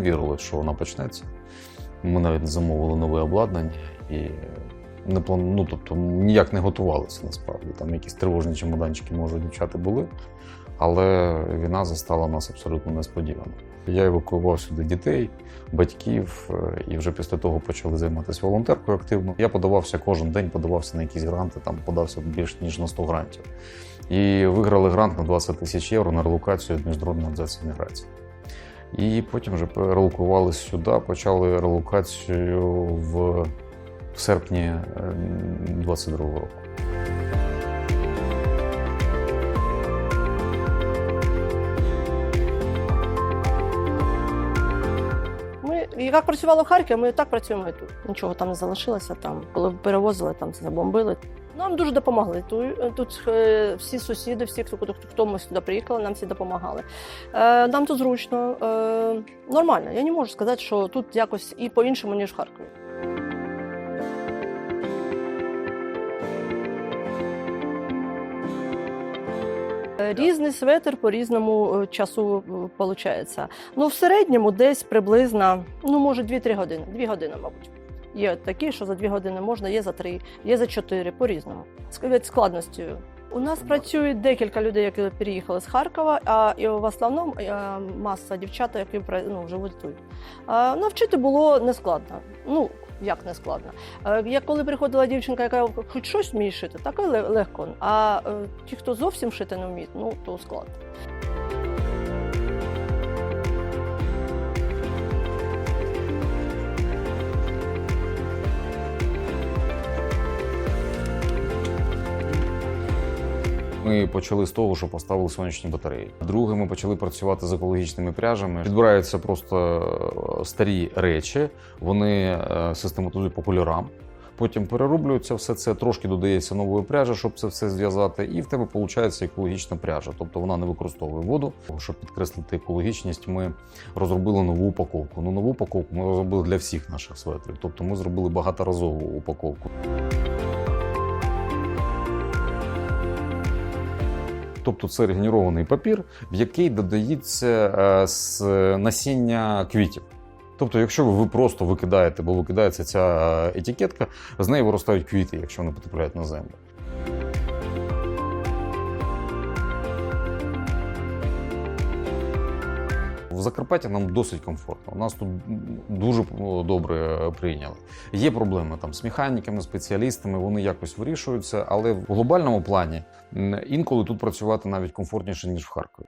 очікувати, що вона почнеться. Ми навіть замовили нове обладнання і не план... ну, тобто, ніяк не готувалися насправді. Там якісь тривожні чемоданчики, може, дівчата були, але війна застала нас абсолютно несподівано. Я евакуював сюди дітей, батьків, е, і вже після того почали займатися волонтеркою активно. Я подавався кожен день, подавався на якісь гранти, там подався більш ніж на 100 грантів. І виграли грант на 20 тисяч євро на релокацію від міжнародної організації міграції. І потім вже перелокувалися сюди, почали релокацію в, в серпні 22 року. Ми як працювали в Харкові, ми так працюємо і тут. Нічого там не залишилося. Там, коли перевозили, там це забомбили. Нам дуже допомогли. Тут, тут е, всі сусіди, всі, хто, хто, хто ми сюди приїхали, нам всі допомагали. Е, нам тут зручно, е, нормально. Я не можу сказати, що тут якось і по-іншому, ніж в Харкові. Е, Різний светр по різному е, часу виходить. Ну, в середньому десь приблизно, ну, може, 2-3 години. 2 години, мабуть. Є такі, що за 2 години можна, є за 3, є за 4, по-різному. Від складності. У нас працює декілька людей, які переїхали з Харкова, а і в основному е, маса дівчат, які ну, живуть тут. А, навчити було нескладно. Ну, як не складно. Е, Я коли приходила дівчинка, яка хоч щось вміє шити, так і ле- легко. А е, ті, хто зовсім шити не вміють, ну то складно. Ми почали з того, що поставили сонячні батареї. Друге, ми почали працювати з екологічними пряжами. Підбираються просто е, старі речі, вони е, систематизують по кольорам. Потім перероблюється все це, трошки додається нової пряжі, щоб це все зв'язати, і в тебе виходить екологічна пряжа. Тобто вона не використовує воду. Щоб підкреслити екологічність, ми розробили нову упаковку. Ну, нову упаковку ми розробили для всіх наших светрів. Тобто ми зробили багаторазову упаковку. Тобто це регенерований папір, в який додається е, насіння квітів. Тобто, якщо ви просто викидаєте, бо викидається ця е, етикетка, з неї виростають квіти, якщо вони потрапляють на землю. В Закарпатті нам досить комфортно. У нас тут дуже добре прийняли. Є проблеми там з механіками, спеціалістами, вони якось вирішуються, але в глобальному плані інколи тут працювати навіть комфортніше, ніж в Харкові.